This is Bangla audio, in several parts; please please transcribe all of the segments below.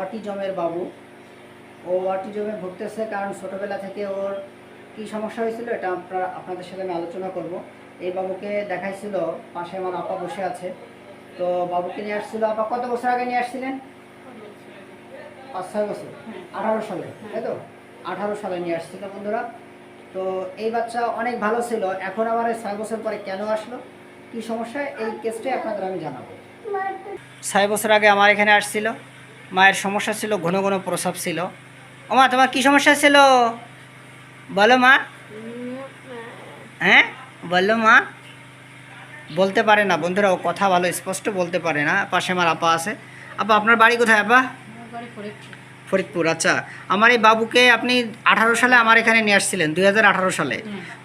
অটিজমের বাবু। ও অটিজমে ভুগতেছে কারণ ছোটোবেলা থেকে ওর কী সমস্যা হয়েছিল এটা আপনারা আপনাদের সাথে আমি আলোচনা করব। এই বাবুকে দেখাইছিল, পাশে আমার আপা বসে আছে। তো বাবুকে নিয়ে আসছিল, আপা কত বছর আগে নিয়ে আসছিলেন? পাঁচ, ছয় বছর? আঠারো সালে, তাই তো? আঠারো সালে নিয়ে আসছিল বন্ধুরা। তো এই বাচ্চা অনেক ভালো ছিল, এখন আবার ছয় বছর পরে কেন আসলো? কি সমস্যা? এই কেসটাই আপনাদের আমি জানাব। ছয় বছর আগে আমার এখানে আসছিল। মায়ের সমস্যা ছিল ঘন ঘন প্রসাব ছিল। ও মা তোমার কি সমস্যা ছিল? বলো মা। হ্যাঁ? বলল মা। বলতে পারে না। বন্ধুরা ও কথা ভালো স্পষ্ট বলতে পারে না। পাশে আমার আপা আছে। আপা আপনার বাড়ি কোথায় আপা? ফরিদপুর আচ্ছা। আমার এই বাবুকে আপনি আঠারো সালে আমার এখানে নিয়ে আসছিলেন দুই হাজার আঠারো সালে।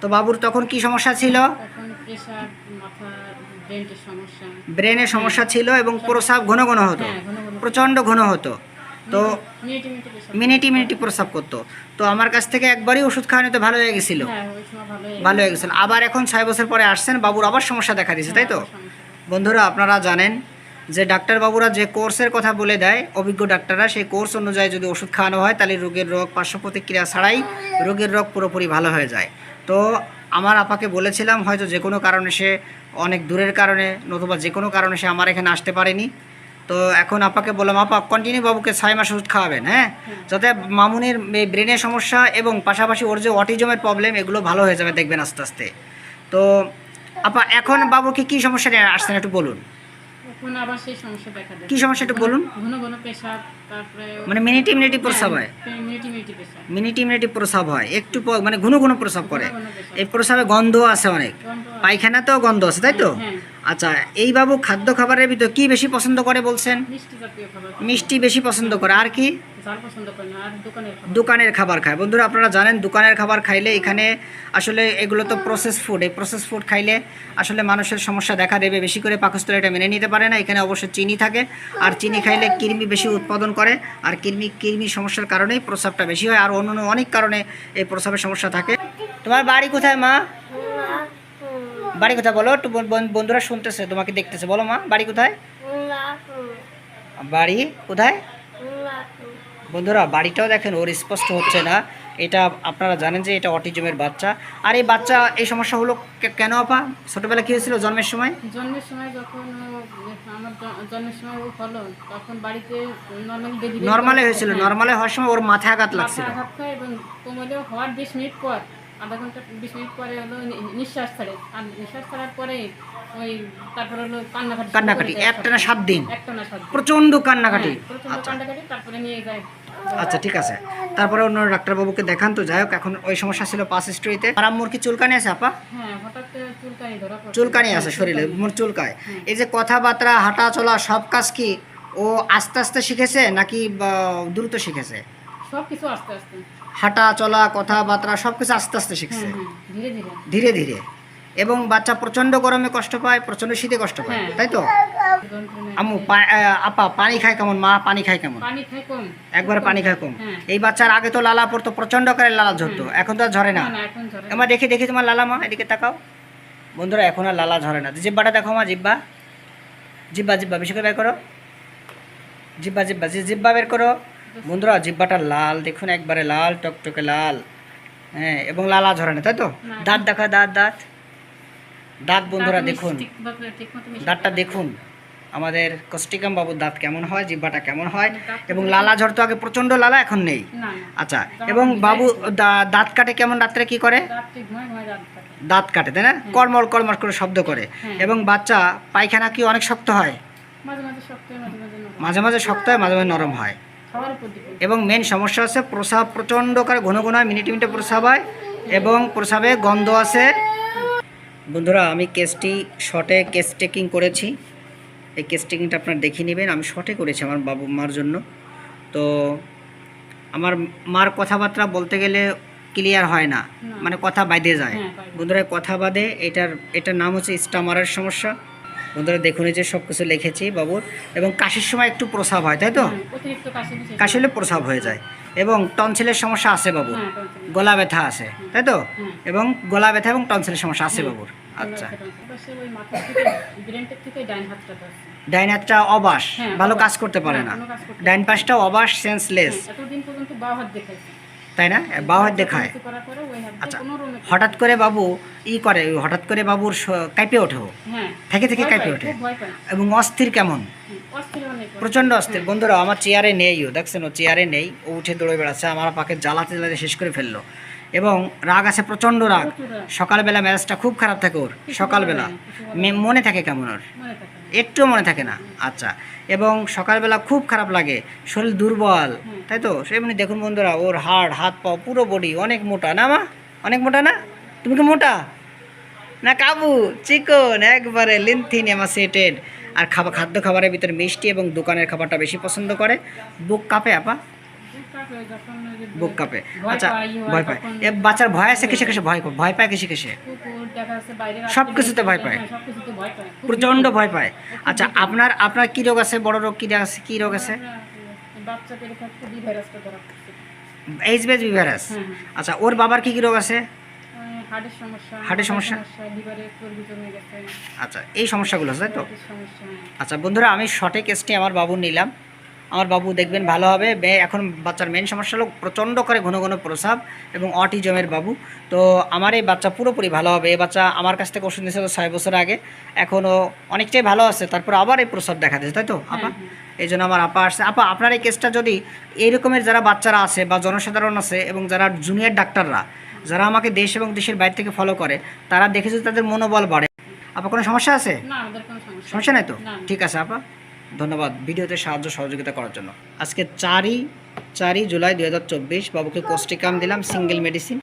তো বাবুর তখন কি সমস্যা ছিল? ব্রেনের সমস্যা। ছিল এবং প্রসাব ঘন ঘন হতো। হ্যাঁ প্রচণ্ড ঘন হতো। তো মিনিটে মিনিটে প্রসাব করতো। তো আমার কাছ থেকে একবারই ওষুধ খাওয়ানো তো ভালো হয়ে গেছিল। হ্যাঁ সময় ভালো হয়ে ভালো গেছিল। আবার এখন ছয় বছর পরে আসছেন বাবুর আবার সমস্যা দেখা দিয়েছে তাই তো? বন্ধুরা আপনারা জানেন যে ডাক্তারবাবুরা যে কোর্সের কথা বলে দেয় অভিজ্ঞ ডাক্তাররা সেই কোর্স অনুযায়ী যদি ওষুধ খাওয়ানো হয় তাহলে রোগের রোগ পার্শ্ব প্রতিক্রিয়া ছাড়াই রোগের রোগ পুরোপুরি ভালো হয়ে যায়। তো আমার আপাকে বলেছিলাম হয়তো যে কোনো কারণে সে অনেক দূরের কারণে নতুবা যে কোনো কারণে সে আমার এখানে আসতে পারেনি। তো এখন আপাকে বললাম আপা কন্টিনিউ বাবুকে ছয় মাস ওষুধ খাওয়াবেন হ্যাঁ? যাতে মামুনির ব্রেনের সমস্যা এবং পাশাপাশি ওর যে অটিজমের প্রবলেম এগুলো ভালো হয়ে যাবে দেখবেন আস্তে আস্তে। তো আপা এখন বাবুকে কি সমস্যা নিয়ে আসছেন একটু বলুন। সমস্যা কি সমস্যা একটু বলুন। ঘন ঘন মানে মিনিটি মিনিটি প্রসাব হয়। মিনিটে মিনিটে প্রসাব হয়। একটু মানে ঘন ঘন প্রসাব করে। এই প্রসাবে গন্ধ আছে অনেক। পায়খানাতেও গন্ধ আছে তাই তো? হ্যাঁ। আচ্ছা এই বাবু খাদ্য খাবারের ভিতর কি বেশি পছন্দ করে বলছেন? মিষ্টি বেশি পছন্দ করে আর কি? দোকানের খাবার। খায়। বন্ধুরা আপনারা জানেন দোকানের খাবার খাইলে এখানে আসলে এগুলো তো প্রসেস ফুড এই প্রসেস ফুড খাইলে আসলে মানুষের সমস্যা দেখা দেবে। বেশি করে পাকস্থলী এটা মেনে নিতে পারে না। এখানে অবশ্যই চিনি থাকে। আর চিনি খাইলে কৃমি বেশি উৎপাদন করে। আর কৃমি কৃমি সমস্যার কারণেই প্রস্রাবটা বেশি হয়। আর অন্য অন্য অনেক কারণে এই প্রস্রাবের সমস্যা থাকে। তোমার বাড়ি কোথায় মা? বাড়ি কোথায় বলো? একটু বন- বন- বন্ধুরা শুনতেছে তোমাকে দেখতেছে। বলো মা বাড়ি কোথায়? বাড়ি কোথায়? বন্ধুরা বাড়িটাও দেখেন ওর স্পষ্ট হচ্ছে না। এটা আপনারা জানেন যে এটা অটিজমের বাচ্চা। আর এই বাচ্চা এই সমস্যা হলো কে- কেন আপা? ছোটবেলা কি হয়েছিল জন্মের সময়? জন্মের সময় যখন আমার জন্মের সময় ও হলো তখন বাড়িতে নর্মালি নর্মালে হয়েছিল নর্মালে হওয়ার সময় ওর মাথায় আঘাত লাগছিল। আঘাত এবং কোমরেও হওয়ার বিশ মিনিট পর আধা ঘণ্টা বিশ মিনিট পরে হলো নিঃশ্বাস ছাড়ে। আর নিঃশ্বাস ছাড়ার পরে ওই তারপরে হলো কান্নাকাটি কান্নাকাটি একটা না সাত দিন। একটা না সাত দিন। প্রচণ্ড কান্নাকাটি। হ্যাঁ, প্রচণ্ড আচ্ছা। কান্নাকাটি তারপরে নিয়ে যায়। আচ্ছা ঠিক আছে। তারপরে অন্য ডাক্তারবাবুকে দেখান তো যাই হোক এখন ওই সমস্যা ছিল পাস স্টোরিতে। আর আম্মুর কি চুলকানি আছে আপা? হ্যাঁ চুলকানি ধরা পড়ছে। চুলকানি আছে শরীরে মোর চুলকায়। এই যে কথাবার্তা হাঁটা চলা সব কাজ কি ও আস্তে আস্তে শিখেছে নাকি দ্রুত শিখেছে? সব কিছু আস্তে আস্তে। হাঁটা চলা কথাবার্তা সব কিছু আস্তে আস্তে শিখছে। হ্যাঁ হ্যাঁ ধীরে ধীরে। এবং বাচ্চা প্রচণ্ড গরমে কষ্ট পায় প্রচণ্ড শীতে কষ্ট পায় হ্যাঁ। তাই তো? আহ, আপা পানি খায় কেমন? মা পানি খায় কেমন? একবার পানি খায় কম। এই বাচ্চার আগে তো লালা পড়তো প্রচণ্ড করে লালা ঝরতো এখন তো আর ঝরে না। এবার দেখি দেখি তোমার লালা মা এদিকে তাকাও। বন্ধুরা এখন আর লালা ঝরে না। জিব্বাটা দেখো মা জিব্বা। জিব্বা জিব্বা বেশি করে বের করো। জিব্বা জিব্বা জিব্বা বের করো। বন্ধুরা জিব্বাটা লাল দেখুন একবারে লাল টকটকে লাল। হ্যাঁ এবং লালা ঝরে না তাই তো? দাঁত দেখা দাঁত দাঁত। দাঁত বন্ধুরা দেখুন। দাঁতটা দেখুন। আমাদের কষ্টিকাম বাবুর দাঁত কেমন হয় জিব্বাটা কেমন হয়? এবং লালা ঝড় তো আগে প্রচণ্ড লালা এখন নেই। আচ্ছা এবং বাবু দাঁত কাটে কেমন রাত্রে কি করে? দাঁত কাটে। তাই না? কর্মল কর্মল করে শব্দ করে। হ্যাঁ। এবং বাচ্চা পায়খানা কি অনেক শক্ত হয়? মাঝে মাঝে শক্ত হয়, মাঝে মাঝে নরম। হয়। এবং মেন সমস্যা আছে প্রসাব প্রচণ্ড করে ঘন ঘন হয় মিনিটে মিনিটে প্রসাব হয় এবং প্রসাবে গন্ধ আছে বন্ধুরা আমি কেসটি শর্টে কেস টেকিং করেছি। এই কেস টেকিংটা আপনার দেখে নেবেন। আমি শর্টে করেছি আমার বাবু মার জন্য। তো আমার মার কথাবার্তা বলতে গেলে ক্লিয়ার হয় না। না। মানে কথা বাইদে যায়। হ্যাঁ, বন্ধুরা কথা বাদে এটার এটার নাম হচ্ছে স্টামারের সমস্যা। বন্ধুরা দেখুন এই যে সব কিছু লিখেছি বাবুর এবং কাশির সময় একটু প্রসাব হয় তাই তো? কাশি হলে প্রসাব হয়ে যায়। এবং টনসিলের সমস্যা আছে বাবুর হ্যাঁ, গলা ব্যথা আছে তাই তো? এবং গলা ব্যথা এবং টনসিলের সমস্যা আছে বাবুর আচ্ছা। ডাইন হাতটা অবাস হ্যাঁ, ভালো কাজ করতে পারে হ্যাঁ, না। ডাইন পাশটা অবাস সেন্সলেস হ্যাঁ, এতদিন পর্যন্ত বাঁ হাত দেখাইছে। তাই না? বাঁ হাত আচ্ছা, হঠাৎ করে বাবু ই করে হঠাৎ করে বাবুর কাঁপে ওঠে। হ্যাঁ থেকে থেকে কাঁপে ওঠে। এবং অস্থির কেমন? হুম, অস্থির অনেক প্রচণ্ড অস্থির। বন্ধুরা আমার চেয়ারে নেই ও দেখছেন ও চেয়ারে নেই। ও উঠে দৌড়ে বেড়াচ্ছে আমার পাকে জ্বালাতে জ্বালাতে শেষ করে ফেলল। এবং রাগ আছে প্রচণ্ড রাগ। সকালবেলা মেজাজটা খুব খারাপ থাকে ওর সকালবেলা। মে- মনে থাকে কেমন ওর। একটুও মনে থাকে না। আচ্ছা এবং সকালবেলা খুব খারাপ লাগে শরীর দুর্বল তাই তো? সেমনি দেখুন বন্ধুরা ওর হাড় হাত পা পুরো বডি অনেক মোটা না মা? অনেক মোটা না? তুমি কি মোটা? না কাবু চিকন একবারে লিনথিন এমাসিয়েটেড আর খাবার খাদ্য খাবারের ভিতরে মিষ্টি এবং দোকানের খাবারটা বেশি পছন্দ করে। বুক কাপে আপা? বুক কাঁপে। আচ্ছা ভয় পায়। এ বাচ্চার ভয় আছে কিসে কিসে? ভয় ভয় পায় কিসে কিসে? সব কিছুতে ভয় পায়। হ্যাঁ, সব কিছুতে ভয় পায়। প্রচণ্ড ভয় পায়। আচ্ছা আপনার আপনার কি রোগ আছে? বড় রোগ কি আছে? কি রোগ আছে? আমরা, এই বাচ্চা পেটে থাকতে বি ভাইরাসটা ধরা পড়ছে। এইচ বেজ ভাইরাস? হ্যাঁ হ্যাঁ। আচ্ছা ওর বাবার কি কি রোগ আছে? হার্টের সমস্যা আচ্ছা এই সমস্যাগুলো আছে তাই তো? হ্যাঁ। আচ্ছা বন্ধুরা আমি সঠিক এসটি আমার বাবু নিলাম। আমার বাবু দেখবেন ভালো হবে। বে- এখন বাচ্চার মেন সমস্যা হলো প্রচণ্ড করে ঘন ঘন প্রসাব এবং অটিজমের বাবু। তো আমার এই বাচ্চা পুরোপুরি ভালো হবে। এই বাচ্চা আমার কাছ থেকে ওষুধ নিয়েছিল ছয় বছর আগে। এখনও অনেকটাই ভালো আছে। তারপর আবার এই প্রসাব দেখা দিয়েছে তাই তো? আপা? হ্যাঁ, এই জন্য আমার আপা আসছে। আপা আপনার এই কেসটা যদি এই রকমের যারা বাচ্চারা আছে বা জনসাধারণ আছে এবং যারা জুনিয়র ডাক্তাররা যারা আমাকে দেশ এবং দেশের বাইরে থেকে ফলো করে তারা দেখে যদি তাদের মনোবল বাড়ে আপা কোনো সমস্যা আছে? সমস্যা নাই। তো? ঠিক আছে আপা। ধন্যবাদ। ভিডিওতে সাহায্য, সহযোগিতা করার জন্য। আজকে চারই চারই জুলাই দু হাজার চব্বিশ, বাবুকে কোস্টিকাম দিলাম সিঙ্গেল মেডিসিন